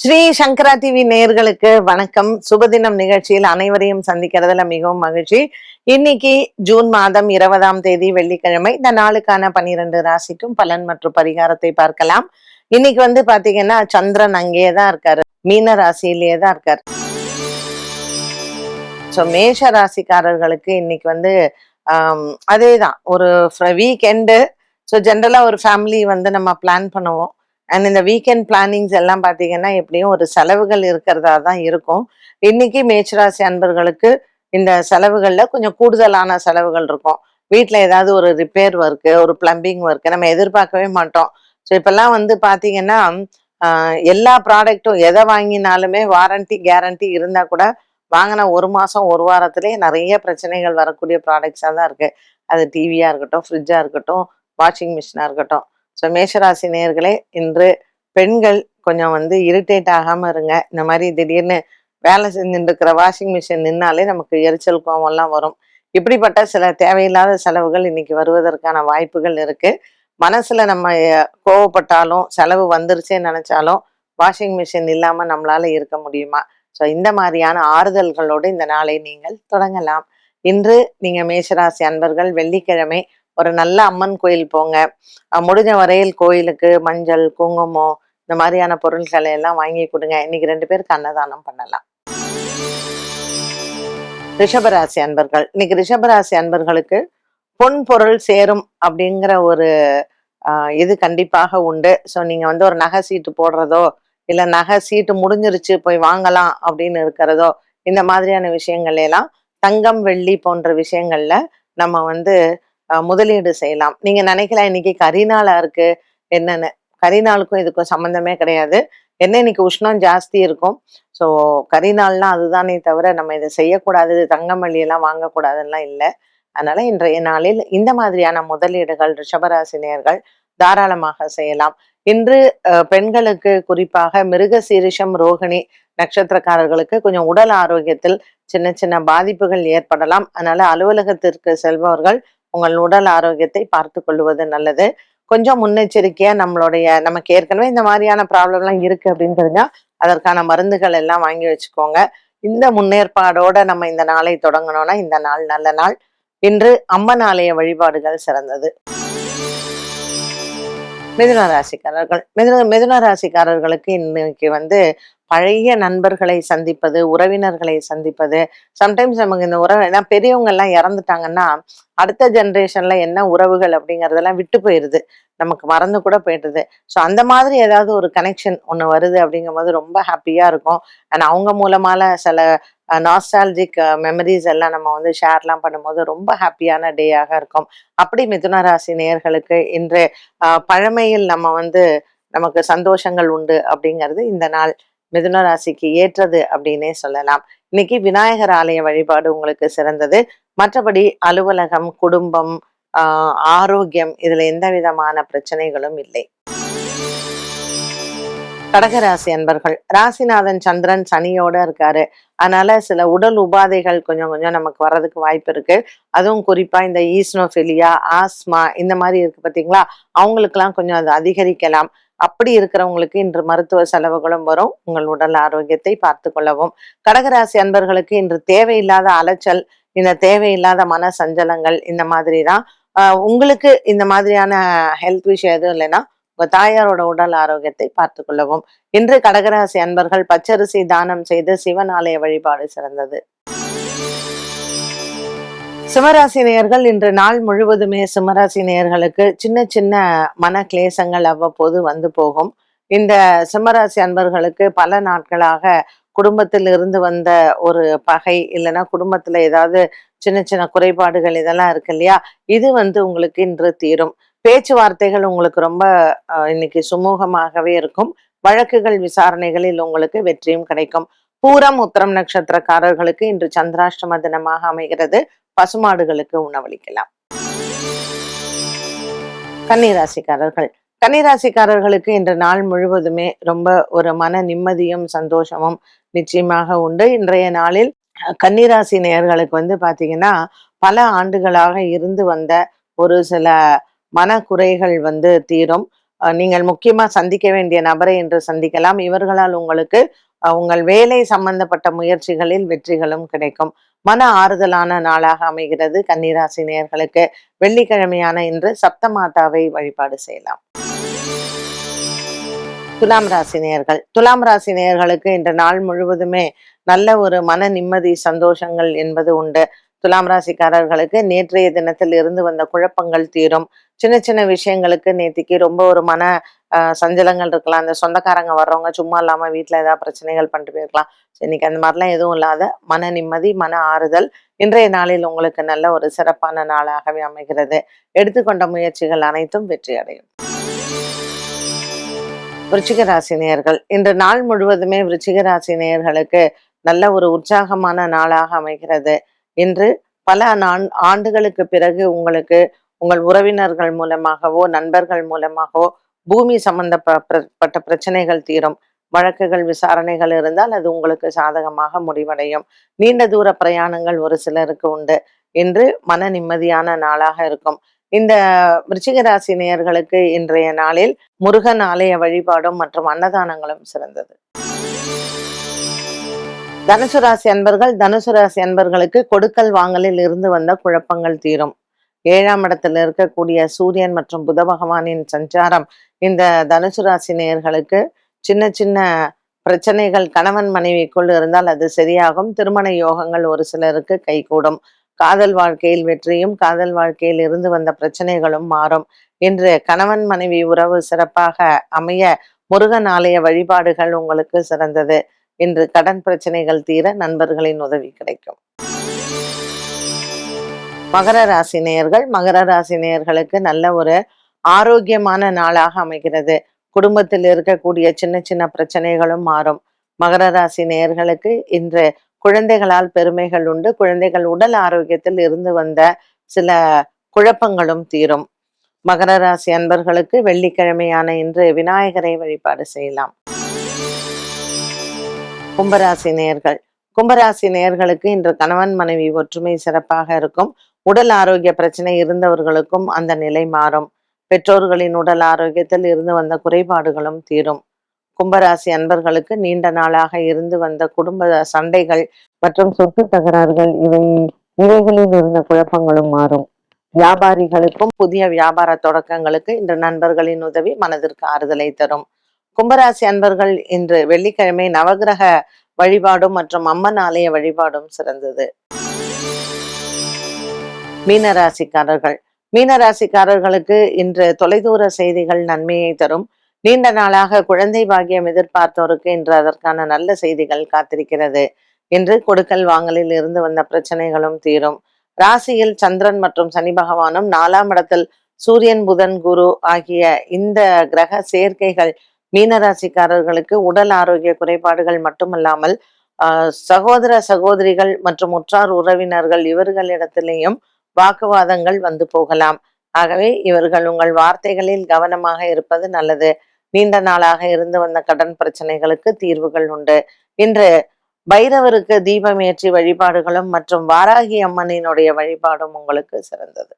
ஸ்ரீ சங்கரா TV நேயர்களுக்கு வணக்கம். சுபதினம் நிகழ்ச்சியில் அனைவரையும் சந்திக்கிறதுல மிகவும் மகிழ்ச்சி. இன்னைக்கு ஜூன் மாதம் இருபதாம் தேதி வெள்ளிக்கிழமை. இந்த நாளுக்கான பனிரெண்டு ராசிக்கும் பலன் மற்றும் பரிகாரத்தை பார்க்கலாம். இன்னைக்கு வந்து பாத்தீங்கன்னா சந்திரன் அங்கேயே தான் இருக்காரு. மீன ராசியிலேயே தான் இருக்காரு. ஸோ மேஷ ராசிக்காரர்களுக்கு இன்னைக்கு வந்து ஆம், அதேதான். ஒரு வீக்கெண்டு ஸோ ஜென்ரலாக ஒரு ஃபேமிலி வந்து நம்ம பிளான் பண்ணுவோம். அண்ட் இந்த வீக்கெண்ட் பிளானிங்ஸ் எல்லாம் பார்த்தீங்கன்னா எப்படியும் ஒரு செலவுகள் இருக்கிறதா தான் இருக்கும். இன்னைக்கு மேச்சராசி அன்பர்களுக்கு இந்த செலவுகளில் கொஞ்சம் கூடுதலான செலவுகள் இருக்கும். வீட்டில் ஏதாவது ஒரு ரிப்பேர் ஒர்க்கு ஒரு பிளம்பிங் ஒர்க்கு நம்ம எதிர்பார்க்கவே மாட்டோம். ஸோ இப்போல்லாம் வந்து பார்த்தீங்கன்னா எல்லா ப்ராடக்ட்டும் எதை வாங்கினாலுமே வாரண்டி கேரண்டி இருந்தால் கூட வாங்கின ஒரு மாதம் ஒரு வாரத்திலே நிறைய பிரச்சனைகள் வரக்கூடிய ப்ராடக்ட்ஸாக தான் இருக்குது அது டிவியாக இருக்கட்டும் ஃப்ரிட்ஜாக இருக்கட்டும் வாஷிங் மிஷினாக இருக்கட்டும். ஸோ மேஷராசி நேயர்களே இன்று பெண்கள் கொஞ்சம் வந்து இரிட்டேட் ஆகாமல் இருங்க. இந்த மாதிரி திடீர்னு வேலை செஞ்சுட்டு இருக்கிற வாஷிங் மிஷின் நின்னாலே நமக்கு எரிச்சல் கோவம்லாம் வரும். இப்படிப்பட்ட சில தேவையில்லாத செலவுகள் இன்னைக்கு வருவதற்கான வாய்ப்புகள் இருக்கு. மனசுல நம்ம கோவப்பட்டாலும் செலவு வந்துருச்சேன்னு நினைச்சாலும் வாஷிங் மிஷின் இல்லாம நம்மளால இருக்க முடியுமா? ஸோ இந்த மாதிரியான ஆறுதல்களோடு இந்த நாளை நீங்கள் தொடங்கலாம். இன்று நீங்க மேஷராசி அன்பர்கள் வெள்ளிக்கிழமை ஒரு நல்ல அம்மன் கோயில் போங்க. முடிஞ்ச வரையில் கோயிலுக்கு மஞ்சள் குங்குமம் இந்த மாதிரியான பொருட்களை எல்லாம் வாங்கி கொடுங்க. இன்னைக்கு ரெண்டு பேருக்கு அன்னதானம் பண்ணலாம். ரிஷபராசி அன்பர்கள். இன்னைக்கு ரிஷபராசி அன்பர்களுக்கு பொன் பொருள் சேரும் அப்படிங்கிற ஒரு இது கண்டிப்பாக உண்டு. ஸோ நீங்க வந்து ஒரு நகை சீட்டு போடுறதோ இல்ல நகை சீட்டு முடிஞ்சிருச்சு போய் வாங்கலாம் அப்படின்னு இருக்கிறதோ இந்த மாதிரியான விஷயங்கள் எல்லாம் தங்கம் வெள்ளி போன்ற விஷயங்கள்ல நம்ம வந்து முதலீடு செய்யலாம். நீங்க நினைக்கலாம் இன்னைக்கு கரிநாளா இருக்கு என்னன்னு. கரிநாளுக்கும் இதுக்கும் சம்மந்தமே கிடையாது. என்ன இன்னைக்கு உஷ்ணம் ஜாஸ்தி இருக்கும் ஸோ கரிநாள்னா அதுதானே தவிர நம்ம இதை செய்யக்கூடாது தங்கம் எல்லாம் வாங்கக்கூடாதுலாம் இல்லை. அதனால இன்றைய நாளில் இந்த மாதிரியான முதலீடுகள் ரிஷபராசினியர்கள் தாராளமாக செய்யலாம். இன்று அஹ், பெண்களுக்கு குறிப்பாக மிருக சீரிஷம் ரோகிணி நட்சத்திரக்காரர்களுக்கு கொஞ்சம் உடல் ஆரோக்கியத்தில் சின்ன சின்ன பாதிப்புகள் ஏற்படலாம். அதனால அலுவலகத்திற்கு செல்பவர்கள் உங்கள் உடல் ஆரோக்கியத்தை பார்த்து கொள்வது நல்லது. கொஞ்சம் முன்னெச்சரிக்கையா நம்மளுடைய நமக்கு ஏற்கனவே இந்த மாதிரியான ப்ராப்ளம்லாம் இருக்கு அப்படின்னு தெரிஞ்சா அதற்கான மருந்துகள் எல்லாம் வாங்கி வச்சுக்கோங்க. இந்த முன்னேற்பாடோட நம்ம இந்த நாளை தொடங்கணும்னா இந்த நாள் நல்ல நாள். இன்று அம்மன் ஆலய வழிபாடுகள் சிறந்தது. மிதுன ராசிக்காரர்கள். மிதுன மிதுன ராசிக்காரர்களுக்கு இன்னைக்கு வந்து பழைய நண்பர்களை சந்திப்பது உறவினர்களை சந்திப்பது சம்டைம்ஸ் நமக்கு இந்த உறவு ஏன்னா பெரியவங்க எல்லாம் இறந்துட்டாங்கன்னா அடுத்த ஜென்ரேஷன்ல என்ன உறவுகள் அப்படிங்கறதெல்லாம் விட்டு போயிடுது நமக்கு மறந்து கூட போயிடுது. ஸோ அந்த மாதிரி ஏதாவது ஒரு கனெக்ஷன் ஒன்று வருது அப்படிங்கும்போது ரொம்ப ஹாப்பியா இருக்கும். அண்ட் அவங்க மூலமால சில நாஸ்டாலஜிக் மெமரிஸ் எல்லாம் நம்ம வந்து ஷேர்லாம் பண்ணும்போது ரொம்ப ஹாப்பியான டேயாக இருக்கும். அப்படி மிதுன ராசி நேயர்களுக்கு இன்று பழமையில் நம்ம வந்து நமக்கு சந்தோஷங்கள் உண்டு அப்படிங்கிறது இந்த நாள் மிதுன ராசிக்கு ஏற்றது அப்படின்னே சொல்லலாம். இன்னைக்கு விநாயகர் ஆலய வழிபாடு உங்களுக்கு சிறந்தது. மற்றபடி அலுவலகம் குடும்பம் ஆஹ் ஆரோக்கியம் இதுல எந்த விதமான பிரச்சனைகளும் இல்லை. கடகராசி அன்பர்கள். ராசிநாதன் சந்திரன் சனியோட இருக்காரு. அதனால சில உடல் உபாதைகள் கொஞ்சம் கொஞ்சம் நமக்கு வர்றதுக்கு வாய்ப்பு இருக்கு. அதுவும் குறிப்பா இந்த ஈஸ்னோஃபிலியா ஆஸ்மா இந்த மாதிரி இருக்கு பாத்தீங்களா? அவங்களுக்கெல்லாம் கொஞ்சம் அது அதிகரிக்கலாம். அப்படி இருக்கிறவங்களுக்கு இன்று மருத்துவ செலவுகளும் வரும். உங்கள் உடல் ஆரோக்கியத்தை பார்த்து கொள்ளவும். கடகராசி அன்பர்களுக்கு இன்று தேவையில்லாத அலைச்சல் இந்த தேவையில்லாத மன சஞ்சலங்கள் இந்த மாதிரி தான் ஆஹ் உங்களுக்கு இந்த மாதிரியான ஹெல்த் விஷயம் எதுவும் இல்லைன்னா உங்க தாயாரோட உடல் ஆரோக்கியத்தை பார்த்து கொள்ளவும். இன்று கடகராசி அன்பர்கள் பச்சரிசி தானம் செய்து சிவன் ஆலய வழிபாடு சிறந்தது. சிம்மராசி நேயர்கள் இன்று நாள் முழுவதுமே சிம்மராசி நேயர்களுக்கு சின்ன சின்ன மன கிளேசங்கள் அவ்வப்போது வந்து போகும். இந்த சிம்மராசி அன்பர்களுக்கு பல நாட்களாக குடும்பத்தில் இருந்து வந்த ஒரு பகை இல்லைன்னா குடும்பத்துல ஏதாவது சின்ன சின்ன குறைபாடுகள் இதெல்லாம் இருக்கு இல்லையா? இது வந்து உங்களுக்கு இன்று தீரும். பேச்சுவார்த்தைகள் உங்களுக்கு ரொம்ப அஹ், இன்னைக்கு சுமூகமாகவே இருக்கும். வழக்குகள் விசாரணைகளில் உங்களுக்கு வெற்றியும் கிடைக்கும். பூரம் உத்திரம் நட்சத்திரக்காரர்களுக்கு இன்று சந்திராஷ்டம தினமாக அமைகிறது. பசுமாடுகளுக்கு உணவளிக்கலாம். கன்னிராசிக்காரர்கள். கன்னிராசிக்காரர்களுக்கு இன்று நாள் முழுவதுமே ரொம்ப ஒரு மன நிம்மதியும் சந்தோஷமும் நிச்சயமாக உண்டு. இன்றைய நாளில் கன்னிராசி நேயர்களுக்கு வந்து பாத்தீங்கன்னா பல ஆண்டுகளாக இருந்து வந்த ஒரு சில மனக்குறைகள் வந்து தீரும். நீங்கள் முக்கியமா சந்திக்க வேண்டிய நபரை இன்று சந்திக்கலாம். இவர்களால் உங்களுக்கு உங்கள் வேலை சம்பந்தப்பட்ட முயற்சிகளில் வெற்றிகளும் கிடைக்கும். மன ஆறுதலான நாளாக அமைகிறது. கன்னிராசி நேர்களுக்கு வெள்ளிக்கிழமையான இன்று சப்தமாதாவை வழிபாடு செய்யலாம். துலாம் ராசி நேர்கள் துலாம் ராசி நேர்களுக்கு இன்று நாள் முழுவதுமே நல்ல ஒரு மன நிம்மதி சந்தோஷங்கள் என்பது உண்டு. துலாம் ராசிக்காரர்களுக்கு நேற்றைய தினத்தில் இருந்து வந்த குழப்பங்கள் தீரும். சின்ன சின்ன விஷயங்களுக்கு நேத்திக்கு ரொம்ப ஒரு மன சஞ்சலங்கள் இருக்கலாம். அந்த சொந்தக்காரங்க வர்றவங்க சும்மா இல்லாம வீட்டில் ஏதாவது பிரச்சனைகள் பண்ணிட்டு போயிருக்கலாம். இன்னைக்கு அந்த மாதிரிலாம் எதுவும் இல்லாத மன நிம்மதி மன ஆறுதல் இன்றைய நாளில் உங்களுக்கு நல்ல ஒரு சிறப்பான நாளாகவே அமைகிறது. எடுத்துக்கொண்ட முயற்சிகள் அனைத்தும் வெற்றி அடையும். விருச்சிக ராசி நேயர்கள் இன்று நாள் முழுவதுமே விருச்சிக ராசி நேயர்களுக்கு நல்ல ஒரு உற்சாகமான நாளாக அமைகிறது. இன்று பல நான் ஆண்டுகளுக்கு பிறகு உங்களுக்கு உங்கள் உறவினர்கள் மூலமாகவோ நண்பர்கள் மூலமாகவோ பூமி சம்பந்தப்பட்ட பிரச்சனைகள் தீரும். வழக்குகள் விசாரணைகள் இருந்தால் அது உங்களுக்கு சாதகமாக முடிவடையும். நீண்ட தூர பிரயாணங்கள் ஒரு சிலருக்கு உண்டு. இன்று மன நிம்மதியான நாளாக இருக்கும். இந்த விருச்சிகராசி நேயர்களுக்கு இன்றைய நாளில் முருகன் ஆலய வழிபாடும் மற்றும் அன்னதானங்களும் சிறந்தது. தனுசு ராசி அன்பர்கள் தனுசு ராசி அன்பர்களுக்கு கொடுக்கல் வாங்கலில் இருந்து வந்த குழப்பங்கள் தீரும். ஏழாம் இடத்துல இருக்கக்கூடிய சூரியன் மற்றும் புத பகவானின் சஞ்சாரம் இந்த தனுசு ராசி நேயர்களுக்கு சின்ன சின்ன பிரச்சனைகள் கணவன் மனைவிக்குள் இருந்தால் அது சரியாகும். திருமண யோகங்கள் ஒரு சிலருக்கு கைகூடும். காதல் வாழ்க்கையில் வெற்றியும் காதல் வாழ்க்கையில் இருந்து வந்த பிரச்சனைகளும் மாறும். இன்று கணவன் மனைவி உறவு சிறப்பாக அமைய முருகன் ஆலய வழிபாடுகள் உங்களுக்கு சிறந்தது. இன்று கடன் பிரச்சனைகள் தீர நண்பர்களின் உதவி கிடைக்கும். மகர ராசி நேயர்கள் மகர ராசி நேயர்களுக்கு நல்ல ஒரு ஆரோக்கியமான நாளாக அமைகிறது. குடும்பத்தில் இருக்கக்கூடிய சின்ன சின்ன பிரச்சனைகளும் மாறும். மகர ராசி நேயர்களுக்கு இன்று குழந்தைகளால் பெருமைகள் உண்டு. குழந்தைகள் உடல் ஆரோக்கியத்தில் இருந்து வந்த சில குழப்பங்களும் தீரும். மகர ராசி அன்பர்களுக்கு வெள்ளிக்கிழமையான இன்று விநாயகரை வழிபாடு செய்யலாம். கும்பராசி நேயர்கள். கும்பராசி நேயர்களுக்கு இன்று கணவன் மனைவி ஒற்றுமை சிறப்பாக இருக்கும். உடல் ஆரோக்கிய பிரச்சனை இருந்தவர்களுக்கும் அந்த நிலை மாறும். பெற்றோர்களின் உடல் ஆரோக்கியத்தில் இருந்து வந்த குறைபாடுகளும் தீரும். கும்பராசி அன்பர்களுக்கு நீண்ட நாளாக இருந்து வந்த குடும்ப சண்டைகள் மற்றும் சொத்து தகராறுகள் இவை இவைகளில் இருந்த குழப்பங்களும் மாறும். வியாபாரிகளுக்கும் புதிய வியாபார தொடக்கங்களுக்கு இன்று நண்பர்களின் உதவி மனதிற்கு ஆறுதலை தரும். கும்பராசி அன்பர்கள் இன்று வெள்ளிக்கிழமை நவகிரக வழிபாடும் மற்றும் அம்மன் ஆலய வழிபாடும் சிறந்தது. மீனராசிக்காரர்கள். மீனராசிக்காரர்களுக்கு இன்று தொலைதூர செய்திகள் நன்மையை தரும். நீண்ட நாளாக குழந்தை பாகியம் எதிர்பார்த்தோருக்கு இன்று அதற்கான நல்ல செய்திகள் காத்திருக்கிறது. இன்று கொடுக்கல் வாங்கலில் இருந்து வந்த பிரச்சனைகளும் தீரும். ராசியில் சந்திரன் மற்றும் சனி பகவானும் நாலாம் இடத்தில் சூரியன் புதன் குரு ஆகிய இந்த கிரக சேர்க்கைகள் மீனராசிக்காரர்களுக்கு உடல் ஆரோக்கிய குறைபாடுகள் மட்டுமல்லாமல் ஆஹ் சகோதர சகோதரிகள் மற்றும் உற்றார் உறவினர்கள் இவர்களிடத்திலேயும் வாக்குவாதங்கள் வந்து போகலாம். ஆகவே இவர்கள் உங்கள் வார்த்தைகளில் கவனமாக இருப்பது நல்லது. நீண்ட நாளாக இருந்து வந்த கடன் பிரச்சனைகளுக்கு தீர்வுகள் உண்டு. இன்று பைரவருக்கு தீபம் ஏற்றி வழிபாடுகளும் மற்றும் வாராகி அம்மனினுடைய வழிபாடும் உங்களுக்கு சிறந்தது.